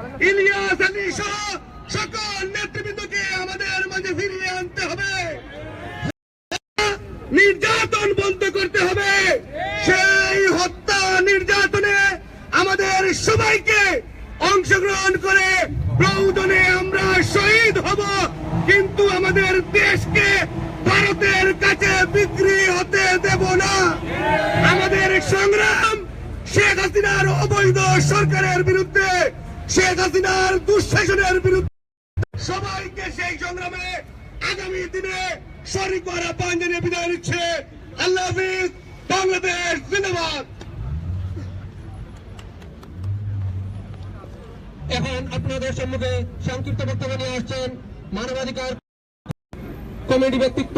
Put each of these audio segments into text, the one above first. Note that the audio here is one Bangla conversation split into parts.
ইলিয়াস আলী সহ সকল নেতৃবৃন্দকে আমাদের মাঝে ফিরিয়ে আনতে হবে। নির্যাতন বন্ধ করতে হবে। সেই হত্যা নির্যাতনে আমাদের সবাইকে অংশগ্রহণ করে প্রয়োজনে আমরা শহীদ হব। কিন্তু আমাদের দেশকে ভারতের কাছে বিক্রি হতে দেব না। আমাদের সংগ্রাম শেখ হাসিনার অবৈধ সরকারের বিরুদ্ধে শেখ হাসিনার দুঃশাসনের বিরুদ্ধে সবাইকে সেই সংগ্রামে আগামী দিনে শরিক করা পান জানিয়ে বিদায় নিচ্ছে। আল্লাহ হাফিজ, বাংলাদেশ জিন্দাবাদ। এখন আপনাদের সম্মুখে সংক্ষিপ্ত বক্তব্য নিয়ে আসছেন মানবাধিকার কমিটি ব্যক্তিত্ব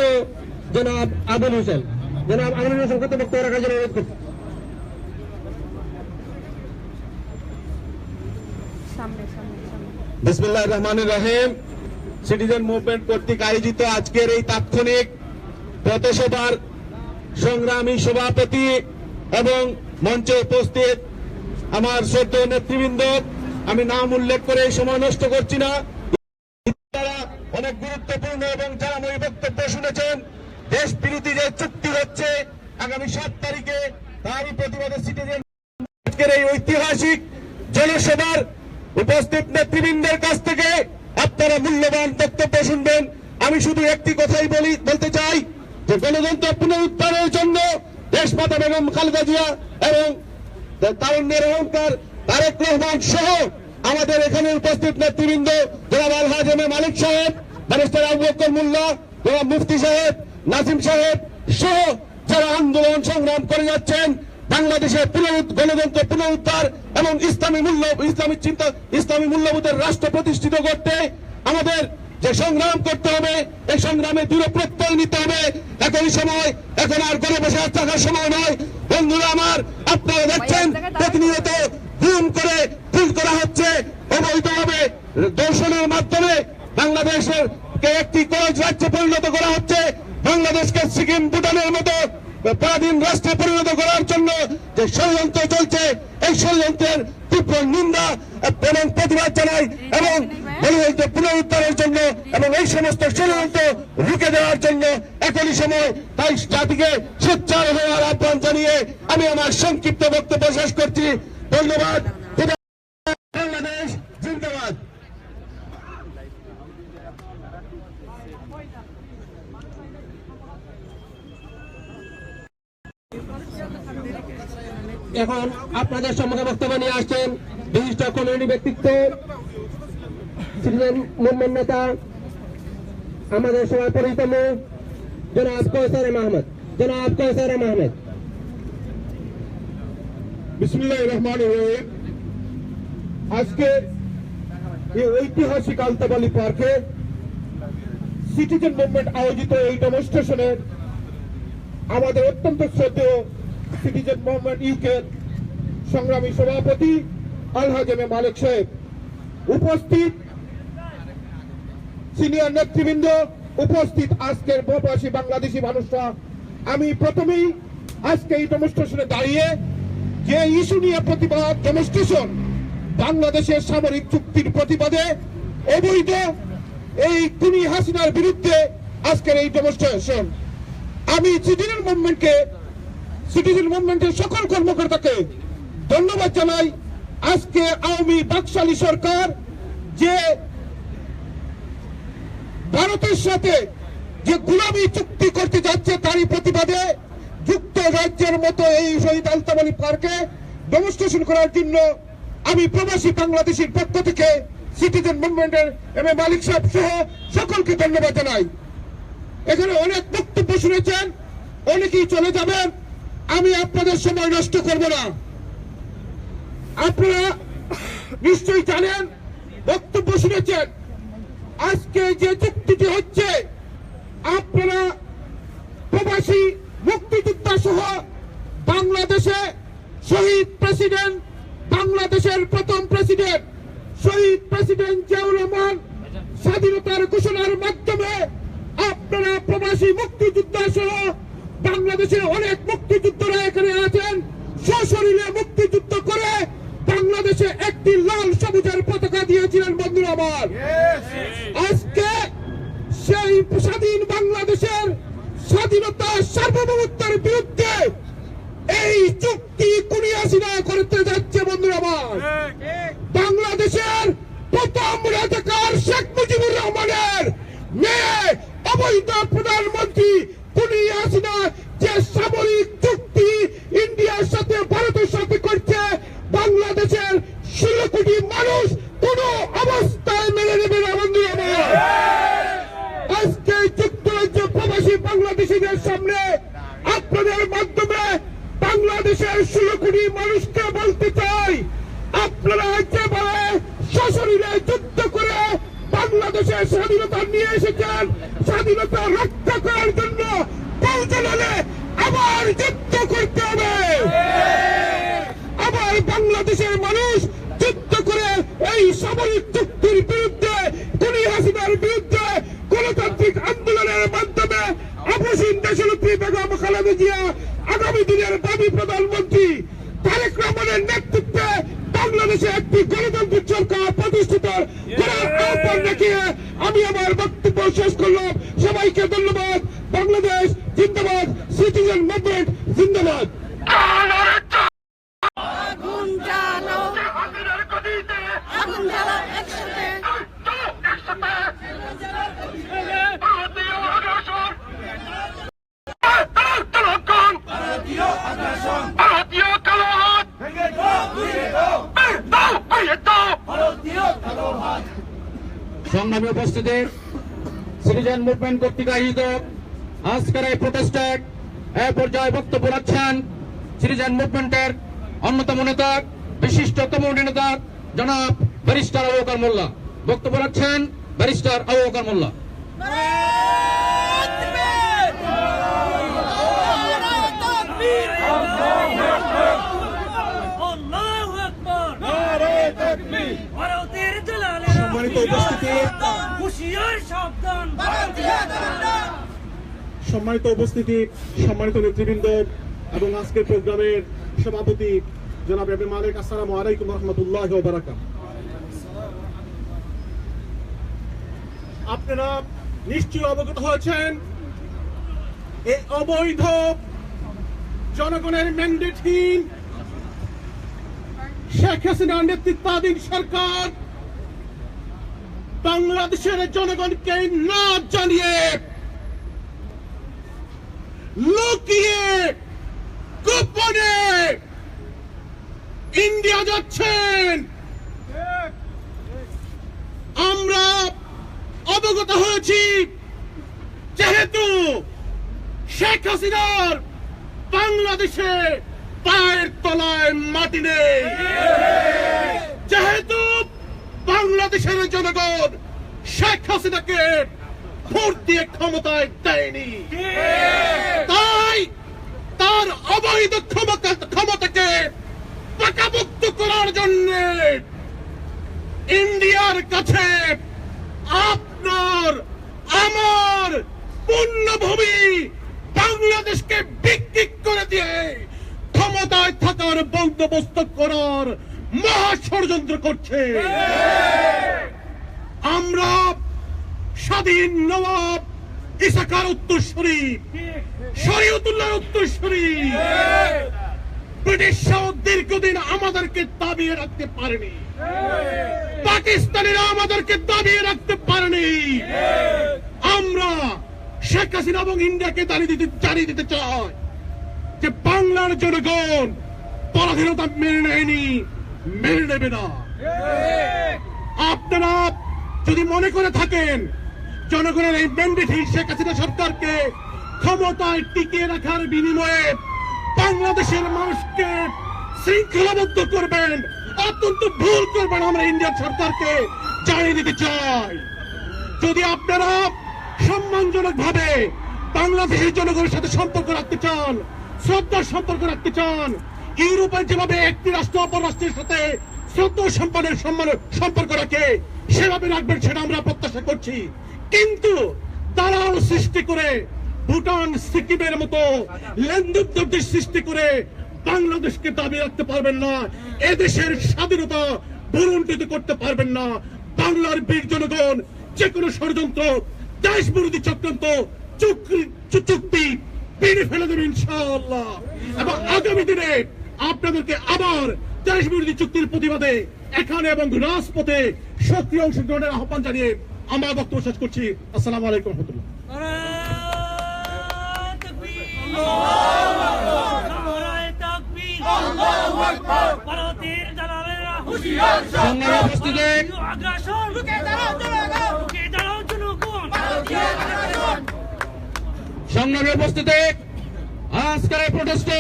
জনাব আবুল হোসেন। জনাব আবুল হোসেন বক্তব্য রাখার জন্য অনুরোধ করছি। বিসমুল্লাহ রহমান রহিম। সিটিজেন মুভমেন্ট কর্তৃক আয়োজিত আজকের এই তাৎক্ষণিক পথসভার সংগ্রামী সভাপতি এবং মঞ্চে উপস্থিত আমার সদ্য নেতৃবৃন্দ, আমি নাম উল্লেখ করে এই সময় নষ্ট করছি না। অনেক গুরুত্বপূর্ণ এবং যারা মই বক্তব্য শুনেছেন। দেশ বিরোধী যে চুক্তি হচ্ছে, আগামী সাত তারিখে তারই প্রতিবাদে সিটিজেন আজকের এই ঐতিহাসিক জনসভার উপস্থিত নেতৃবৃন্দের কাছ থেকে আপনারা মূল্যবান বক্তব্য শুনবেন। আমি শুধু একটি কথাই বলি, বলতে চাই যে গণতন্ত্র পুনরুদ্ধারের জন্য দেশমাতা বেগম খালেদা জিয়া এবং তারুণ্যের অহংকার তারেক রহমান সহ আমাদের এখানে উপস্থিত নেতৃবৃন্দ জনাব আলহাজ এম এ মালিক সাহেব, ব্যারিস্টার আবু বকর মোল্লা, জনাব মুফতি সাহেব, নাসিম সাহেব সহ যারা আন্দোলন সংগ্রাম করে যাচ্ছেন বাংলাদেশের পুনরুদ্ধ গণতন্ত্র পুনরুদ্ধার এবং ইসলামী মূল্য ইসলামী চিন্তা ইসলামী মূল্যবোধের রাষ্ট্র প্রতিষ্ঠিত করতে আমাদের যে সংগ্রাম করতে হবে এই সংগ্রামে দৃঢ় প্রত্যয় নিতে হবে। একই সময় এখন আর ঘরে বসে থাকার সময় নয়। বন্ধুরা আমার আপনারা দেখছেন প্রতিনিয়ত গুম করে খুন করা হচ্ছে। অবৈধভাবে দর্শনের মাধ্যমে বাংলাদেশের একটি কলেজ রাজ্যে পরিণত করা হচ্ছে। বাংলাদেশকে সিকিম ভুটানের মতো পরাধীন রাষ্ট্রে পরিণত করার জন্য যে ষড়যন্ত্র চলছে, এই ষড়যন্ত্রের তীব্র নিন্দা এবং প্রতিবাদ জানাই এবং গণতন্ত্র পুনরুদ্ধারের জন্য এবং এই সমস্ত ষড়যন্ত্র রুখে দেওয়ার জন্য একই সময় তাই জাতিকে সোচ্চার হওয়ার আহ্বান জানিয়ে আমি আমার সংক্ষিপ্ত বক্তব্য শেষ করছি। ধন্যবাদ বাংলাদেশ জিন্দাবাদ এখন আপনাদের সম্মুখে বক্তব্য নিয়ে আসছেন বিশিষ্ট কমিউনিটি ব্যক্তিত্ব, সিটিজেন মুভমেন্ট নেতা, আমাদের সবাই পরিচিতম জনাব জনাব বিসমুল্লাহ রহমান আজকে এই ঐতিহাসিক আলতাবালি পার্কে সিটিজেন মুভমেন্ট আয়োজিত এই ডেমনস্ট্রেশনের আমাদের অত্যন্ত শ্রদ্ধেয় সিটিজেন মুভমেন্ট ইউকের সংগ্রামী সভাপতি আলহাজ এম এ মালিক সাহেব। উপস্থিত সিনিয়র নেতৃবৃন্দ, উপস্থিত আজকের প্রবাসী বাংলাদেশি মানুষরা। আমি প্রথমেই আজকে এই ডেমনস্ট্রেশনে দাঁড়িয়ে যে ইস্যু নিয়ে প্রতিবাদ ডেমনস্ট্রেশন বাংলাদেশের সামরিক চুক্তির প্রতিবাদে অবৈধ এই কুনি হাসিনার বিরুদ্ধে আজকের এই ডেমনস্ট্রেশন আমি সিটিজেন মুভমেন্টকে সিটিজেন মুভমেন্টের সকল কর্মকর্তাকে ধন্যবাদ জানাই। আজকে আওয়ামী বাকশালী সরকার যে ভারতের সাথে যে গুলামী চুক্তি করতে যাচ্ছে তারই প্রতিবাদে যুক্তরাজ্যের মতো এই শহীদ আলতামালি পার্কে ডেমনস্ট্রেশন করার জন্য আমি প্রবাসী বাংলাদেশের পক্ষ থেকে সিটিজেন মুভমেন্টের এম এ মালিক সাহেব সহ সকলকে ধন্যবাদ জানাই। এখানে অনেক বক্তব্য শুনেছেন, অনেকেই চলে যাবেন। আমি আপনাদের সময় নষ্ট করব না। আপনারা নিশ্চয়ই জানেন, বক্তব্য শুনেছেন। আজকে যে চুক্তিটি হচ্ছে, আপনারা প্রবাসী মুক্তিযোদ্ধা সহ বাংলাদেশে শহীদ প্রেসিডেন্ট বাংলাদেশের প্রথম প্রেসিডেন্ট শহীদ প্রেসিডেন্ট জিয়াউর রহমান স্বাধীনতার ঘোষণার মাধ্যমে আপনারা প্রবাসী মুক্তিযোদ্ধা সহ বাংলাদেশের অনেক মুক্তিযোদ্ধারা এখানে আছেন সশরীরে মুক্তিযুদ্ধ করে বাংলা বাংলাদেশে একটি লাল সবুজের পতাকা দিয়েছিলেন বন্ধুরা আমার আজকে সেই স্বাধীন বাংলাদেশের স্বাধীনতা সার্বভৌমত্বের বিরুদ্ধে এই চুক্তি কুনিয়াসিনা করতে যাচ্ছে বন্ধুরা আমার বাংলাদেশের প্রথম রাজাকার শেখ মুজিবুর রহমানের মেয়ে অবৈধ প্রধানমন্ত্রী কুনি হাসিনা যে সামরিক চুক্তি ইন্ডিয়ার সাথে ভারতের সাথে করছে বাংলাদেশের ষোলো কোটি মানুষ কোন অবস্থায় মেনে নেবে না বন্ধুরা আমার আজকে যুক্তরাজ্য প্রবাসী বাংলাদেশিদের সামনে আপনাদের মাধ্যমে বাংলাদেশের ষোলো কোটি মানুষকে বলতে চাই আপনারা যেভাবে সশরীরে যুদ্ধ করে বাংলাদেশের স্বাধীনতা নিয়ে এসেছেন স্বাধীনতা রক্ষা করার জন্য প্রয়োজন হলে আবার যুদ্ধ করতে হবে আবার বাংলাদেশের মানুষ যুদ্ধ করে এই সামরিক চুক্তির বিরুদ্ধে খুনি হাসিনার বিরুদ্ধে গণতান্ত্রিক আন্দোলনের মাধ্যমে অপসীম দেশনেত্রী বেগম খালেদা জিয়া আগামী দিনের দাবি প্রধানমন্ত্রী তারেক রহমানের নেতৃত্বে বাংলাদেশে একটি গণতান্ত্রিক সরকার প্রতিষ্ঠিত করার আহ্বান রেখে আমি আমার বক্তব্য শেষ করলাম সবাইকে ধন্যবাদ। বাংলাদেশ জিন্দাবাদ সিটিজেন মুভমেন্ট জিন্দাবাদ। আগুন জ্বালো আগুন জ্বালো একসাথে। সংগ্রামী উপস্থিতি সিটিজেন মুভমেন্ট কর্তৃক আয়োজিত আজকের এই প্রোটেস্টের এ পর্যায়ে বক্তব্য রাখছেন সিটিজেন মুভমেন্টের অন্যতম নেতা, বিশিষ্টতম নেতা জনাব ব্যারিস্টার আবুকার মোল্লা। বক্তব্য রাখছেন ব্যারিস্টার আবুকার মোল্লা। সম্মানিত উপস্থিতি। সম্মানিত উপস্থিতি, সম্মানিত নেতৃবৃন্দ এবং আজকের প্রোগ্রামের সভাপতি জনাব এবে মালিক, আসসালামু আলাইকুম রহমতুল্লাহ বারাকাত আপনারা নিশ্চয়ই অবগত হয়েছেন, এই অবৈধ জনগণের ম্যান্ডেটহীন শেখ হাসিনার নেতৃত্বাধীন সরকার বাংলাদেশের জনগণকে না জানিয়ে লুকিয়ে গোপনে ইন্ডিয়া যাচ্ছেন। আমরা অবগত হয়েছি, যেহেতু শেখ হাসিনার বাংলাদেশে পায়ের তলায় মাটি নেই। যেহেতু বাংলাদেশের জনগণ শেখ হাসিনাকে ভোট দিয়ে ক্ষমতায় দেয়নি। তাই তার অবৈধ ক্ষমতা ক্ষমতাকে পাকামুক্ত করার জন্য ইন্ডিয়ার কাছে আপনার, আমার পুণ্যভূমি বাংলাদেশকে বিক্রি করে দিয়ে ক্ষমতায় থাকার বন্দোবস্ত করার মহা ষড়যন্ত্র করছে। আমরা স্বাধীন নবাব ইসাকার উত্তরসূরি শরীয়তুল্লাহ উত্তরসূরি। ব্রিটিশ দীর্ঘদিন আমাদেরকে দাবিয়ে রাখতে পারেনি। পাকিস্তানিরা আমাদেরকে দাবিয়ে রাখতে পারেনি। আমরা শেখ হাসিনা এবং ইন্ডিয়াকে দাঁড়িয়ে দিতে, জানিয়ে দিতে চাই যে বাংলার জনগণ পরাধীনতা মেনে নেয়নি। মেনে নেবে না। আপনারা যদি মনে করে থাকেন, জনগণের এই ম্যান্ডেটহীন শেখ হাসিনা সরকারকে ক্ষমতায় টিকিয়ে রাখার বিনিময়ে বাংলাদেশের মানুষকে শৃঙ্খলাবদ্ধ করবেন, অত্যন্ত ভুল করবেন আমরা ইন্ডিয়ার সরকারকে, জানিয়ে দিতে চাই। যদি আপনারা সম্মানজনক ভাবে বাংলাদেশের জনগণের সাথে সম্পর্ক রাখতে চান, শ্রদ্ধার সম্পর্ক রাখতে চান ইউরোপের যেভাবে একটি রাষ্ট্র অপর রাষ্ট্রের সাথে শ্রদ্ধা সম্মানের সম্মান, সম্পর্ক রাখে, সেভাবে রাখবেন সেটা আমরা প্রত্যাশা করছি। কিন্তু তারাও সৃষ্টি করে, ভুটান সিকিমের মতো লেনদেন সৃষ্টি করে বাংলাদেশকে দাবি রাখতে পারবেন না, এদেশের স্বাধীনতা বরুণ্ঠিত করতে পারবেন না, বাংলার বীর জনগণ যে কোনো ষড়যন্ত্র দেশ বিরোধী চক্রান্ত, চুক্তি- বেড়ে ফেলে দেবে ইনশাআল্লাহ। এবং আগামী দিনে আপনাদেরকে আবার দেশ বিরোধী চুক্তির প্রতিবাদে এখানে এবং রাজপথে সক্রিয় অংশগ্রহণের আহ্বান জানিয়ে আমার বক্তব্য শেষ করছি। আসসালাম আলাইকুম রহমতুল্লাহ। সংগ্রামে উপস্থিত, আজকের প্রোটেস্টে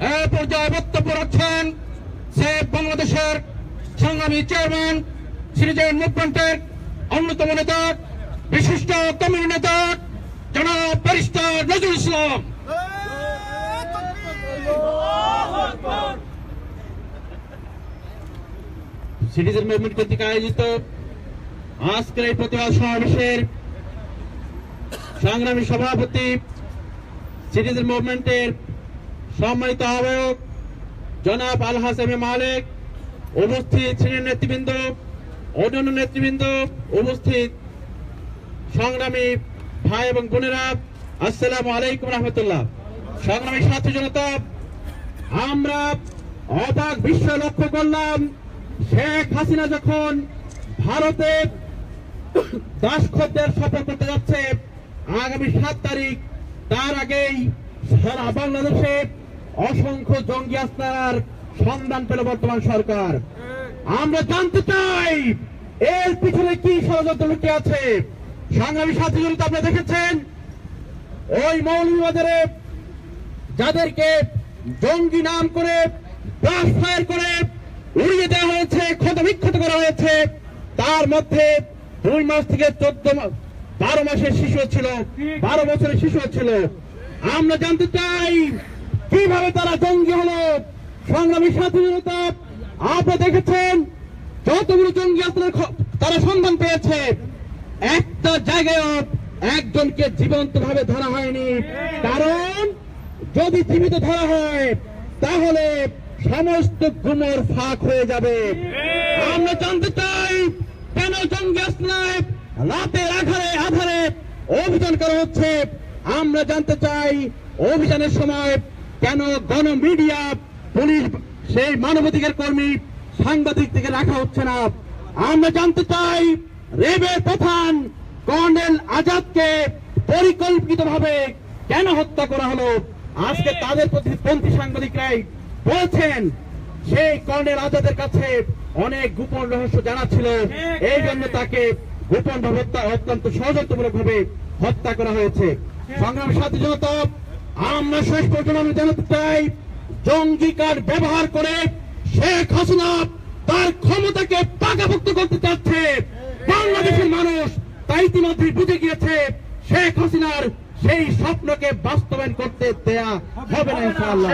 এ পর্যায়ে বক্তব্য রাখছেন সে বাংলাদেশের সংগ্রামী চেয়ারম্যান সিটিজেন মুভমেন্টের অন্যতম নেতা, বিশিষ্ট কমিউনি নেতা জনাব barrister Nazrul Islam. Citizen movement কর্তৃক আয়োজিত আজকের এই প্রতিবাদ সমাবেশের সংগ্রামী সভাপতি সিটিজেন মুভমেন্টের সম্মানিত আহ্বায়ক জনাব আল হাসাম মালিক, উপস্থিত সিনিয়র নেতৃবৃন্দ, অন্যান্য নেতৃবৃন্দ, উপস্থিত সংগ্রামী ভাই এবং বোনেরা, আসসালামু আলাইকুম রহমতুল্লাহ। সংগ্রামী ছাত্র জনতা, আমরা অবাক বিশ্ব লক্ষ্য করলাম, শেখ হাসিনা যখন ভারতে দাসখদ্দের সফর করতে যাচ্ছে, আগামী সাত তারিখ, তার আগেই সারা বাংলাদেশে অসংখ্য জঙ্গি আস্তার সন্ধান পেল বর্তমান সরকার। আমরা জানতে চাই, এর পিছনে কি ষড়যন্ত্র লুকিয়ে আছে? সংগ্রামী সাথী জড়িত আপনারা দেখেছেন? ওই মৌলবাজারে যাদেরকে জঙ্গি নাম করে ফায়ার করে উড়িয়ে দেওয়া হয়েছে ক্ষত বিক্ষত করা হয়েছে, তার মধ্যে দুই মাস থেকে চোদ্দ বারো মাসের শিশু ছিল, বারো বছরের শিশু ছিল। আমরা জানতে চাই কীভাবে তারা জঙ্গি হলো? সংগ্রামী স্বাধীনতা আপনারা দেখেছেন? যতগুলো জঙ্গি আসলে তারা সন্ধান পেয়েছে। একটা জায়গায় একজনকে জীবন্ত ভাবে ধরা হয়নি। কারণ, যদি জীবিত ধরা হয়, তাহলে সমস্ত গুমর ফাঁক হয়ে যাবে। আমরা জানতে চাই, কেন জঙ্গি আসলাম রাতের আধারে আধারে অভিযান করা হচ্ছে? আমরা জানতে চাই, অভিযানের সময় কেন গণ মিডিয়া পুলিশ সেই মানবাধিকার কর্মী সাংবাদিক থেকে রাখা হচ্ছে না? আমরা জানতে চাই রেবের প্রধান কর্নেল আজাদকে পরিকল্পিতভাবে কেন হত্যা করা হলো? আজকে তাদের প্রতিপন্থী সাংবাদিকরাই বলছেন, সেই কর্নেল আজাদের কাছে অনেক গোপন রহস্য জানা ছিল। এই জন্য তাকে গোপন হত্যা অত্যন্ত ষড়যন্ত্রমূলক ভাবে হত্যা করা হয়েছে। সংগ্রাম সাথী জনতা আমরা শেষ পর্যন্ত আমি জানাতে চাই জঙ্গি কার্ড ব্যবহার করে শেখ হাসিনা তার ক্ষমতাকে পাকাভুক্ত করতে চাচ্ছে। বাংলাদেশের মানুষ তাই ইতিমধ্যে বুঝে গিয়েছে শেখ হাসিনার সেই স্বপ্নকে বাস্তবায়ন করতে দেয়া হবে না ইনশাআল্লাহ।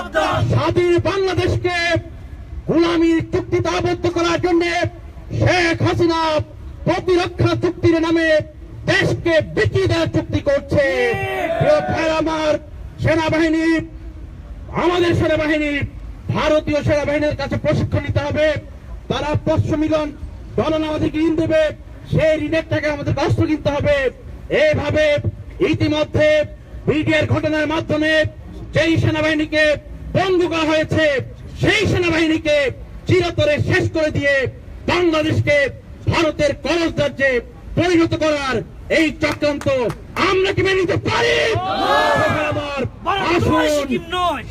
আমরা স্বাধীন বাংলাদেশকে গোলামীর চুক্তিতে আবদ্ধ করার জন্য শেখ হাসিনা প্রতিরক্ষা চুক্তির নামে দেশকে বিকিয়ে দেওয়ার চুক্তি করছে। আমার সেনাবাহিনী, আমাদের সেনাবাহিনী, ভারতীয় সেনাবাহিনীর কাছে প্রশিক্ষণ নিতে হবে। তারা পশ্চিম মিলন ডলার আমাদেরকে ঋণ দেবে। সেই ঋণের টাকা আমাদের অস্ত্র কিনতে হবে। এইভাবে ইতিমধ্যে বিডিআর ঘটনার মাধ্যমে যেই সেনাবাহিনীকে বন্ধ করা হয়েছে সেই সেনাবাহিনীকে চিরতরে শেষ করে দিয়ে বাংলাদেশকে ভারতের করজ রাজ্যে পরিণত করার এই চক্রান্ত আমরা কি মেনে নিতে পারি? আসুন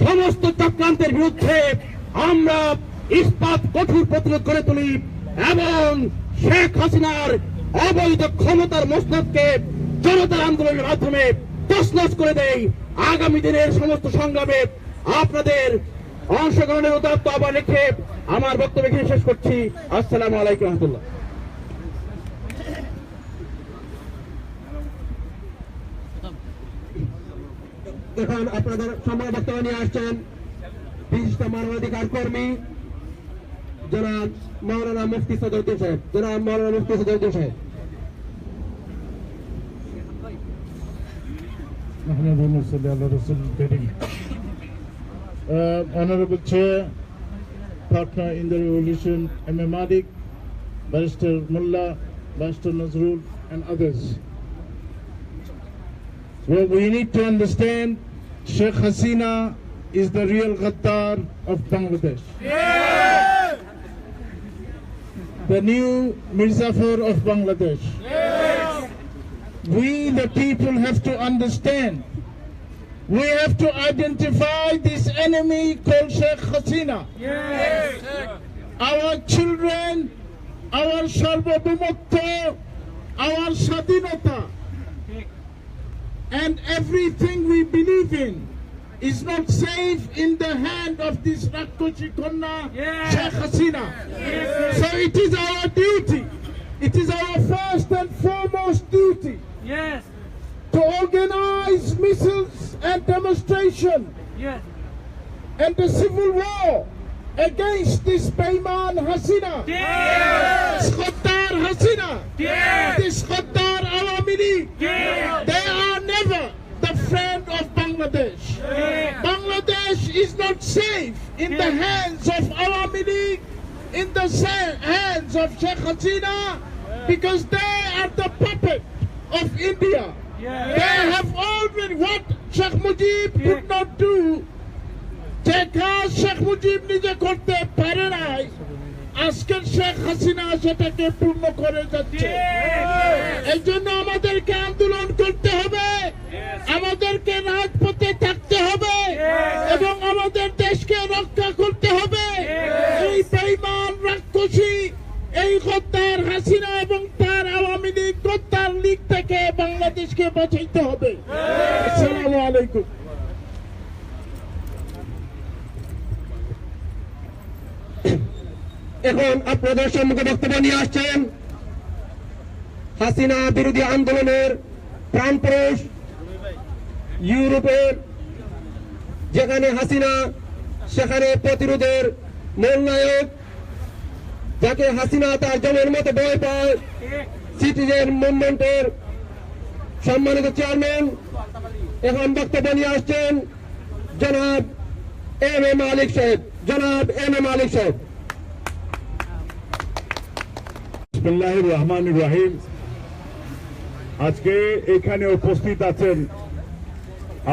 সমস্ত চক্রান্তের বিরুদ্ধে আমরা ইস্পাত কঠোর প্রতিরোধ করে তুলি এবং শেখ হাসিনার অবৈধ ক্ষমতার মসনদকে জনতার আন্দোলনের মাধ্যমে তসনস করে দেয় আগামী দিনের সমস্ত সংগ্রামে আপনাদের অংশগ্রহণের উদাত্ত আবার রেখে আমার বক্তব্য এখানে শেষ করছি। আসসালামু আলাইকুম রহমতুল্লাহ। এখন আপনাদের সময় বক্তব্য নিয়ে আসছেন বিশিষ্ট মানবাধিকার কর্মী জনাব মৌলানা মুফতি সদরুদ্দিন সাহেব। জনাব মৌলানা মুফতি সদরুদ্দিন সাহেব। Muhammadun Sallallahu Rasul Kareem. Uh, Honorable Chair, partner in the revolution, M.A. Malik, Barrister Mullah, Barrister Nazrul, and others. Well, we need to understand Sheikh Hasina is the real Ghaddar of Bangladesh. The new Mirzafar of Bangladesh. We, the people, have to understand. We have to identify this enemy called Sheikh Hasina. Our children, our Sharvabhumotto, our Sadinata, and everything we believe in is not safe in the hand of this Rakoshi Konna Sheikh Hasina. So it is our duty, it is our first and foremost duty Yes, to organize missiles and demonstration yes, and the civil war against this Bayman Hasina, yes, this Hasina, yes, this Khattar Awami League. yes, They are never the friend of Bangladesh. Bangladesh is not safe in the hands of Awami League, in the hands of Sheikh Hasina, because they are the puppet of India. They have already what Sheikh Mujib could not do. যে কাজ শেখ মুজিব নিজে করতে পারে নাই আজকের শেখ হাসিনা সেটাকে পূর্ণ করে যাচ্ছে এই জন্য আমাদেরকে আন্দোলন করতে হবে আমাদেরকে রাজপথে থাকতে হবে এবং আমাদের দেশকে রক্ষা করতে হবে এই বেইমান রাক্ষসী এই গদ্দার হাসিনা এবং বাংলাদেশকে বাঁচাইতে হবে। আসসালামু আলাইকুম। এখন আপনাদের সম্মুখে বক্তব্য নিয়ে আসছেন হাসিনা বিরোধী আন্দোলনের প্রাণপুরুষ ইউরোপের, যেখানে হাসিনা, সেখানে প্রতিরোধের মূল নায়ক যাকে হাসিনা তার জনের মতো ভয় পায় সিটিজেন মুভমেন্টের সম্মানিত চেয়ারম্যান, এখন বক্তব্য নিয়ে আসছেন জনাব এম এ মালিক সাহেব। জনাব এম এ মালিক সাহেব। রহমান রাহিম। আজকে এখানে উপস্থিত আছেন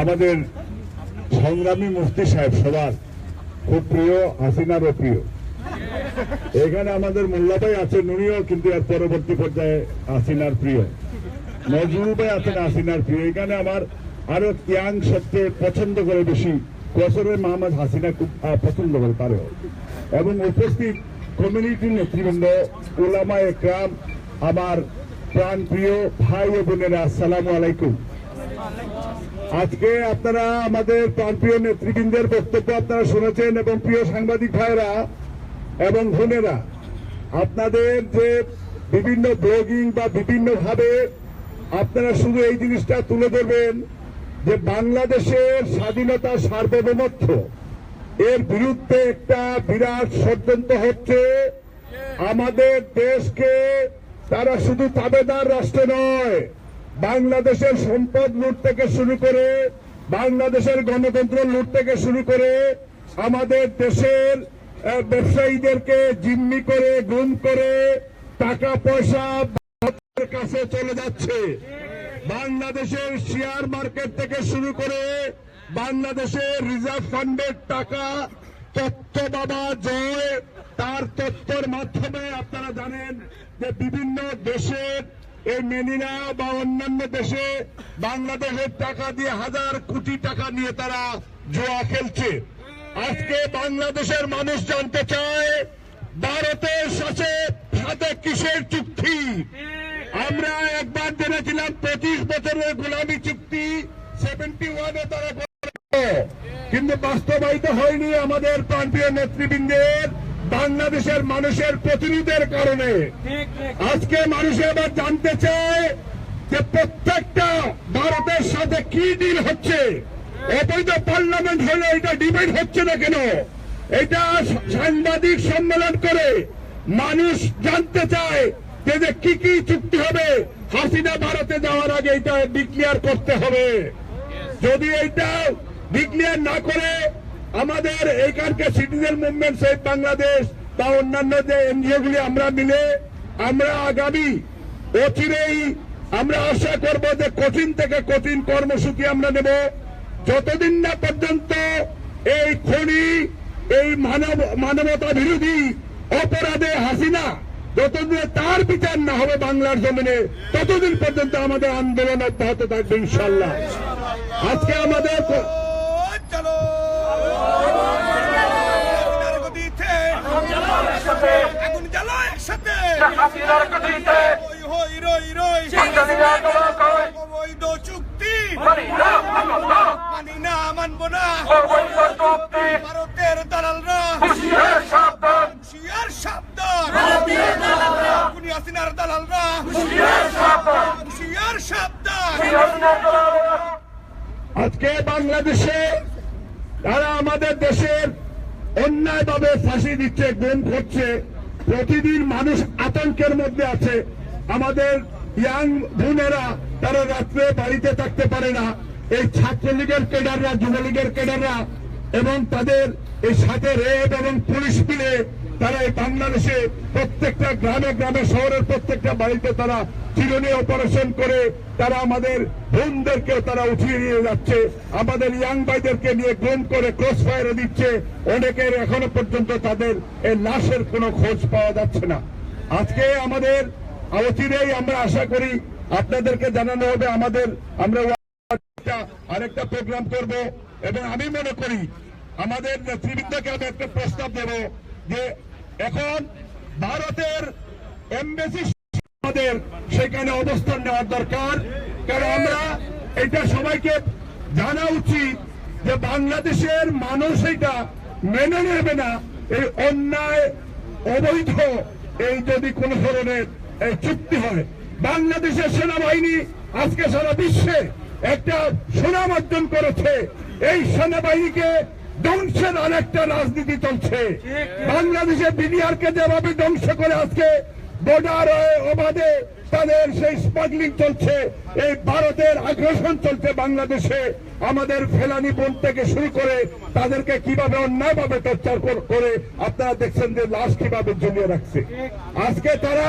আমাদের সংগ্রামী মুফতি সাহেব সবার খুব প্রিয়, হাসিনারও প্রিয়। এখানে আমাদের মোল্লাভাই আছেন, উনিও কিন্তু এর পরবর্তী পর্যায়ে হাসিনার প্রিয়। নজরুল ভাই আছেন হাসিনার প্রিয়। এখানে আমার আরও ইয়াং সবচেয়ে পছন্দ করে বেশি। বছরের মোহাম্মদ হাসিনা খুব পছন্দ করে তারও। এবং উপস্থিত কমিউনিটি নেতৃবৃন্দ, ওলামা একরাম, আমার প্রাণ প্রিয় ভাই ও বোনেরা, আসসালামু আলাইকুম। আজকে আপনারা আমাদের প্রাণপ্রিয় নেতৃবৃন্দের বক্তব্য আপনারা শুনেছেন এবং প্রিয় সাংবাদিক ভাইরা এবং বোনেরা, আপনাদের যে বিভিন্ন ব্লগিং বা বিভিন্ন ভাবে আপনারা শুধু এই জিনিসটা তুলে ধরবেন যে বাংলাদেশের স্বাধীনতা সার্বভৌমত্ব, এর বিরুদ্ধে একটা বিরাট ষড়যন্ত্র হচ্ছে। আমাদের দেশকে তারা শুধু তাবেদার রাষ্ট্র নয়, বাংলাদেশের সম্পদ লুট থেকে শুরু করে, বাংলাদেশের গণতন্ত্র লুট থেকে শুরু করে, আমাদের দেশের ব্যবসায়ীদেরকে জিম্মি করে, গুম করে টাকা পয়সা কাছে চলে যাচ্ছে। বাংলাদেশের শেয়ার মার্কেট থেকে শুরু করে বাংলাদেশের রিজার্ভ ফান্ডের টাকা, তথ্য বাবা জয়, তার তথ্যের মাধ্যমে আপনারা জানেন যে বিভিন্ন দেশের এই মেনিনা বা অন্যান্য দেশে বাংলাদেশের টাকা দিয়ে হাজার কোটি টাকা নিয়ে তারা জোয়া খেলছে। আজকে বাংলাদেশের মানুষ জানতে চায় ভারতের সাথে সাথে কিসের চুক্তি? আমরা একবার জেনেছিলাম পঁচিশ বছরের গোলামি চুক্তি সেভেন্টি ওয়ানে তারা। কিন্তু বাস্তবায়িত হয়নি আমাদের প্রান্তীয় নেতৃবৃন্দের, বাংলাদেশের মানুষের প্রতিরোধের কারণে। আজকে মানুষ এবার জানতে চায় যে প্রত্যেকটা ভারতের সাথে কি ডিল হচ্ছে। অবৈধ পার্লামেন্ট হলে এটা ডিবেট হচ্ছে না কেন? এটা সাংবাদিক সম্মেলন করে মানুষ জানতে চায় যে যে কি কি চুক্তি হবে। হাসিনা ভারতে যাওয়ার আগে এটা ডিক্লিয়ার করতে হবে। যদি এইটা ডিক্লিয়ার না করে, আমাদের এইখানকার সিটিজেন মুভমেন্ট সেভ বাংলাদেশ বা অন্যান্য যে এনজিও গুলি আমরা মিলে আমরা আগামী অচিরেই আমরা আশা করব যে কঠিন থেকে কঠিন কর্মসূচি আমরা নেব। যতদিন না পর্যন্ত এই খনি এই মানব মানবতা বিরোধী অপরাধে হাসিনা যতদিন তার বিচার না হবে বাংলার জমিনে ততদিন পর্যন্ত আমাদের আন্দোলন অব্যাহত থাকবে ইনশাল্লাহ আজকে আমাদের ক- চলো আগুনের গতিতে। আগুন জ্বালো একসাথে মানি না মানব না না মানব না অবৈধ চুক্তি ভারতের দালালরা হুঁশিয়ার সাবধান হুশিয়ার সাবধান খুনি হাসিনার দালালরা হুঁশিয়ার সাবধান হুশিয়ার সাবধান আজকে বাংলাদেশে তারা আমাদের দেশের অন্যায়ভাবে ফাঁসি দিচ্ছে গুম করছে প্রতিদিন মানুষ আতঙ্কের মধ্যে আছে। আমাদের ইয়াং বোনেরা তারা রাত্রে বাড়িতে থাকতে পারে না। এই ছাত্রলীগের কেডাররা যুবলীগের কেডাররা এবং তাদের এই সাথে রেড এবং পুলিশ মিলে তারা এই বাংলাদেশে প্রত্যেকটা গ্রামে গ্রামে, শহরের প্রত্যেকটা বাড়িতে তারা চিরুনি অপারেশন করে তারা আমাদের বোনদেরকেও তারা উঠিয়ে নিয়ে যাচ্ছে। আমাদের ইয়াং ভাইদেরকে নিয়ে গুম করে ক্রস ফায়ারে দিচ্ছে। অনেকের এখনও পর্যন্ত তাদের এই লাশের কোনো খোঁজ পাওয়া যাচ্ছে না। আজকে আমাদের অচিরেই আমরা আশা করি আপনাদেরকে জানানো হবে আমাদের, আমরা আরেকটা প্রোগ্রাম করব এবং আমি মনে করি আমাদের নেতৃবৃন্দকে আমি একটা প্রস্তাব দেব যে এখন ভারতের এমবেসি আমাদের সেখানে অবস্থান নেওয়ার দরকার। কারণ আমরা এটা সবাইকে জানা উচিত যে বাংলাদেশের মানুষ এটা মেনে নেবে না, এই অন্যায় অবৈধ, এই যদি কোন ধরনের চুক্তি হয়। বাংলাদেশের সেনাবাহিনী আজকে সারা বিশ্বে একটা সুনাম অর্জন করেছে। এই সেনাবাহিনীকে ধ্বংসের আরেকটা রাজনীতি চলছে। বাংলাদেশের বিডিআরকে যেভাবে ধ্বংস করে আজকে বর্ডার অবাধে তাদের সেই স্মাগলিং চলছে, এই ভারতের আগ্রাসন চলছে বাংলাদেশে। আমাদের ফেলানি বোন থেকে শুরু করে তাদেরকে কীভাবে অন্যায়ভাবে টর্চার করে আপনারা দেখছেন যে লাশ কীভাবে ঝুলিয়ে রাখছে। আজকে তারা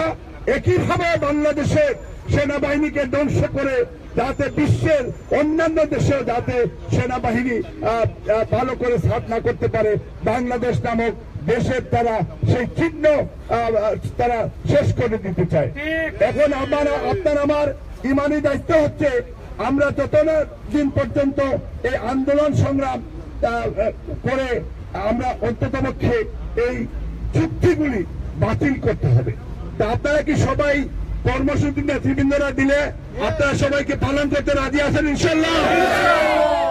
একইভাবে বাংলাদেশের সেনাবাহিনীকে ধ্বংস করে যাতে বিশ্বের অন্যান্য দেশেও যাতে সেনাবাহিনী ভালো করে সাথ না করতে পারে, বাংলাদেশ নামক দেশের তারা সেই চিহ্ন তারা শেষ করে দিতে চায়। এখন আমার, আপনার আমার ইমানি দায়িত্ব হচ্ছে, আমরা যত দিন পর্যন্ত এই আন্দোলন সংগ্রাম করে আমরা অন্ততপক্ষে এই চুক্তিগুলি বাতিল করতে হবে। তা আপনারা কি সবাই কর্মসূচি নেতৃবৃন্দরা দিলে আপনারা সবাইকে পালন করতে রাজি আছেন ইনশাল্লাহ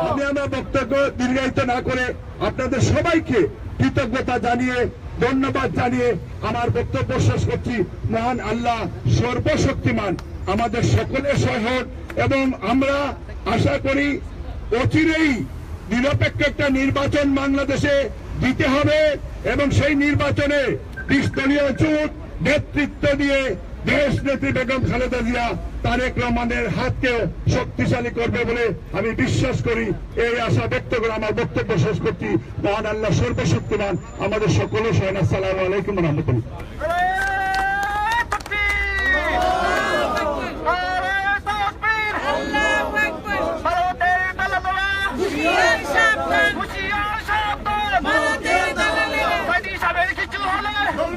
আমি আমার বক্তব্য দীর্ঘায়িত না করে আপনাদের সবাইকে কৃতজ্ঞতা জানিয়ে ধন্যবাদ জানিয়ে আমার বক্তব্য শেষ করছি। মহান আল্লাহ সর্বশক্তিমান আমাদের সকলের সহায়ক এবং আমরা আশা করি অচিরেই নিরপেক্ষ একটা নির্বাচন বাংলাদেশে দিতে হবে এবং সেই নির্বাচনে বিস্তরীয় জোট নেতৃত্ব দিয়ে দেশ নেত্রী বেগম খালেদা জিয়া তারেক রহমানের হাতকে শক্তিশালী করবে বলে আমি বিশ্বাস করি। এই আশা ব্যক্ত করে আমার বক্তব্য শেষ করছি। মহান আল্লাহ সর্বশক্তিমান আমাদের সকলের সহ আসসালামু আলাইকুম রহমতুল্লাহ আল্লাহু আকবার ভারতের দালালেরা হুঁশিয়ার সাবধান হুঁশিয়ার সাবধান ভারতের দালালেরা সাইদি সাহেবের কিছু হলে জ্বলবে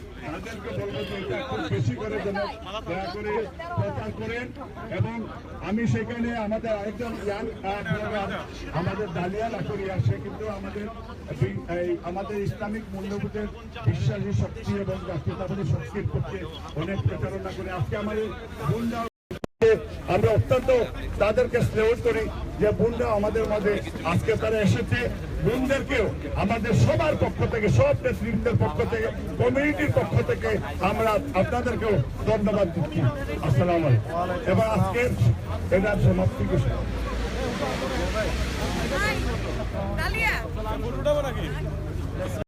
তাদেরকে বলব যে বেশি করে যেন দয়া করে প্রচার করেন এবং আমি সেখানে আমাদের আরেকজন আমাদের ডালিয়া লাকড়িয়া সে কিন্তু আমাদের এই আমাদের ইসলামিক মূল্যবোধের বিশ্বাসী শক্তি এবং শক্তির পক্ষে অনেক প্রচারণা করে আজকে আমাদের বোনরা আমরা অত্যন্ত তাদেরকে স্নেহ করি যে বোনরা আমাদের মাঝে আজকে তারা এসেছে। বোনদেরকেও আমাদের সবার পক্ষ থেকে সব নেতৃত্বের পক্ষ থেকে কমিউনিটির পক্ষ থেকে আমরা আপনাদেরকেও ধন্যবাদ দিচ্ছি। আসসালাম আলাইকুম। এবার আজকের এটার সমাপ্তি ঘোষণা.